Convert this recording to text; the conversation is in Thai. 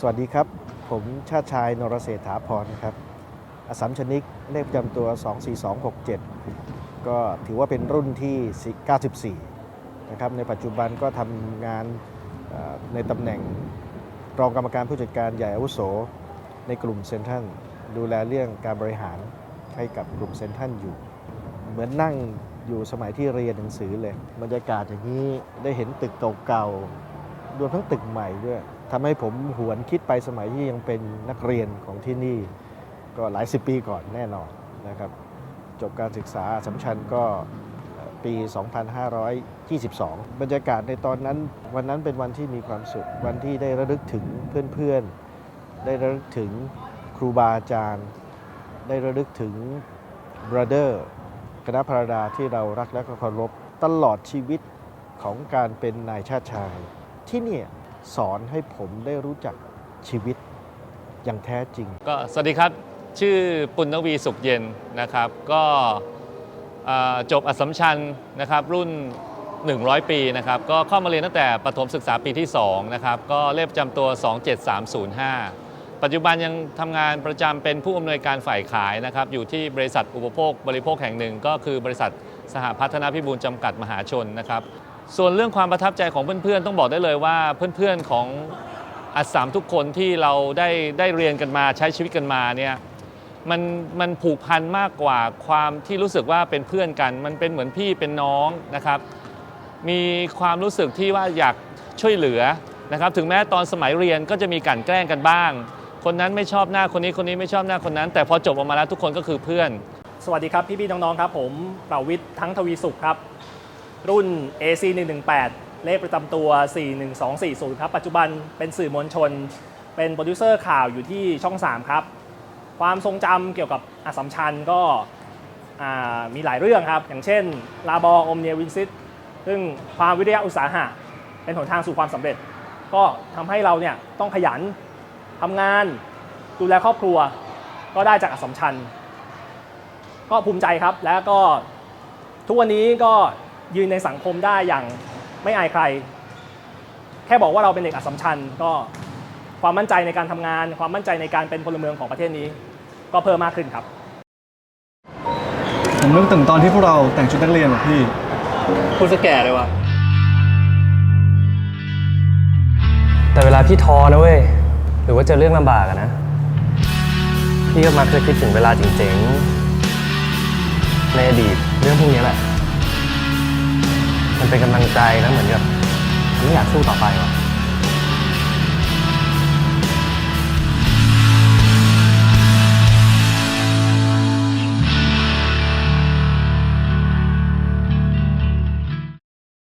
สวัสดีครับ ผมชาติชายนรเศรษฐาพรครับอสัมชนิกเลขประจำตัว 24267 ก็ถือว่าเป็นรุ่นที่ 94 นะครับ ในปัจจุบันก็ทำงานในตำแหน่งรองกรรมการผู้จัดการใหญ่อาวุโส ในกลุ่มเซนทรันดูแลเรื่องการบริหารให้กับกลุ่มเซนทรันอยู่ เหมือนนั่งอยู่สมัยที่เรียนหนังสือเลย บรรยากาศอย่างนี้ได้เห็นตึกเก่าๆ รวมทั้งตึกใหม่ด้วยทำให้ผมหวนคิดไปสมัยที่ยังเป็นนักเรียนของที่นี่ ก็หลายสิบปีก่อนแน่นอนนะครับ จบการศึกษาอัสสัมชัญก็เอ่อปี 2522 บรรยากาศในตอนนั้นวันนั้นเป็นวันที่มีความสุข วันที่ได้ระลึกถึงเพื่อนๆ ได้ระลึกถึงครูบาอาจารย์ ได้ระลึกถึง brother คณะพระดาที่เรารักและเคารพตลอดชีวิตของการเป็นนายชาติชาย ที่เนี่ยสอนให้ผมได้รู้จักชีวิตอย่างแท้จริง ก็สวัสดีครับ ชื่อปุณณวีสุขเย็นนะครับ ก็จบอัสมชัญนะครับรุ่น 100 ปีนะครับ ก็เข้ามาเรียนตั้งแต่ประถมศึกษาปีที่ 2 นะครับ ก็เลขประจำตัว 27305 ปัจจุบันยังทำงานประจำเป็นผู้อำนวยการฝ่ายขายนะครับ อยู่ที่บริษัทอุปโภคบริโภคแห่งหนึ่ง ก็คือบริษัทสหพัฒนาพิบูลจำกัดมหาชนนะครับ ส่วนเรื่องความประทับใจของเพื่อนๆ ต้องบอกได้เลยว่าเพื่อนๆของอัสสามทุกคนที่เราได้ได้เรียนกันมาใช้ชีวิตกันมาเนี่ยมันมันผูกพันมากกว่าความที่รู้สึกว่าเป็นเพื่อนกัน มันเป็นเหมือนพี่เป็นน้องนะครับ มีความรู้สึกที่ว่าอยากช่วยเหลือนะครับ ถึงแม้ตอนสมัยเรียนก็จะมีกลั่นแกล้งกันบ้าง คนนั้นไม่ชอบหน้าคนนี้คนนี้ไม่ชอบหน้าคนนั้น แต่พอจบออกมาแล้วทุกคนก็คือเพื่อน สวัสดีครับพี่ๆน้องๆครับ ผมประวิทย์ทั้งทวีสุขครับ รุ่น AC 118เลขประจำตัว 41240 ครับ ปัจจุบันเป็นสื่อมวลชน เป็นโปรดิวเซอร์ข่าวอยู่ที่ช่อง 3 ครับ ความทรงจำเกี่ยวกับอสัมชัญก็มีหลายเรื่องครับ อย่างเช่น ลาบออมเนียวินซิตซึ่งความวิทยาอุตสาหะ เป็นหนทางสู่ความสำเร็จ ก็ทำให้เราเนี่ยต้องขยันทำงานดูแลครอบครัวก็ได้จากอสสัมชัญก็ภูมิใจครับ แล้วก็ทุกวันนี้ก็ ยืนในสังคมได้อย่างไม่อายใคร แค่บอกว่าเราเป็นเด็กอัสสัมชัญก็ความมั่นใจในการทำงาน ความมั่นใจในการเป็นพลเมืองของประเทศนี้ ก็เพิ่มมากขึ้นครับ ผมนึกถึงตอนที่พวกเราแต่งชุดนักเรียนอะพี่พูดสแก่เลยว่ะแต่เวลาพี่ท้อนะเว้ยหรือว่าเจอเรื่องลำบากอะนะ พี่ก็มักจะคิดถึงเวลาจริงๆในอดีตเรื่องพวกนี้แหละ มันเป็นกำลังใจแล้วเหมือนกับไม่อยากสู้ต่อไปว่ะ